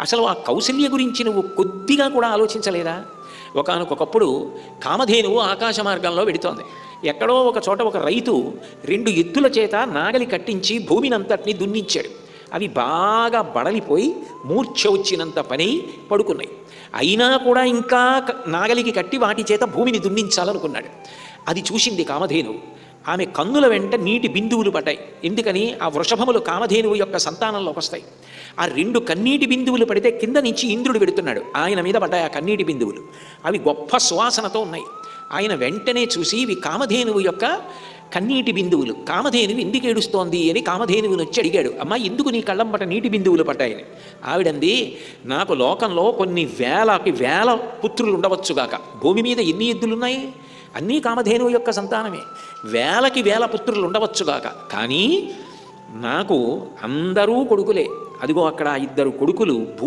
అసలు ఆ కౌశల్య గురించి నువ్వు కొద్దిగా కూడా ఆలోచించలేదా? ఒకనకొకప్పుడు కామధేనువు ఆకాశ మార్గంలో వెడుతోంది. ఎక్కడో ఒక చోట ఒక రైతు రెండు ఎత్తుల చేత నాగలి కట్టించి భూమిని అంతటిని దున్నించాడు. అవి బాగా బడలిపోయి మూర్ఛ వచ్చినంత పని పడుకున్నాయి. అయినా కూడా ఇంకా నాగలికి కట్టి వాటి చేత భూమిని దున్నించాలనుకున్నాడు. అది చూసింది కామధేనువు. ఆమె కన్నుల వెంట నీటి బిందువులు పడ్డాయి. ఎందుకని? ఆ వృషభములు కామధేనువు యొక్క సంతానంలోకి వస్తాయి. ఆ రెండు కన్నీటి బిందువులు పడితే కింద నుంచి ఇంద్రుడు పెడుతున్నాడు ఆయన మీద పడ్డాయి ఆ కన్నీటి బిందువులు. అవి గొప్ప సువాసనతో ఉన్నాయి. ఆయన వెంటనే చూసి ఇవి కామధేనువు యొక్క కన్నీటి బిందువులు. కామధేనువు ఎందుకు ఏడుస్తోంది అని కామధేనువుని వచ్చి అడిగాడు. అమ్మ ఎందుకు నీ కళ్ళంబట నీటి బిందువులు పడ్డాయని? ఆవిడంది నాకు లోకంలో కొన్ని వేలకి వేల పుత్రులు ఉండవచ్చుగాక భూమి మీద ఎన్ని ఎద్దులున్నాయి? అన్నీ కామధేనువు యొక్క సంతానమే. వేలకి వేల పుత్రులు ఉండవచ్చుగాక కానీ నాకు అందరూ కొడుకులే. అదిగో అక్కడ ఇద్దరు కొడుకులు భూ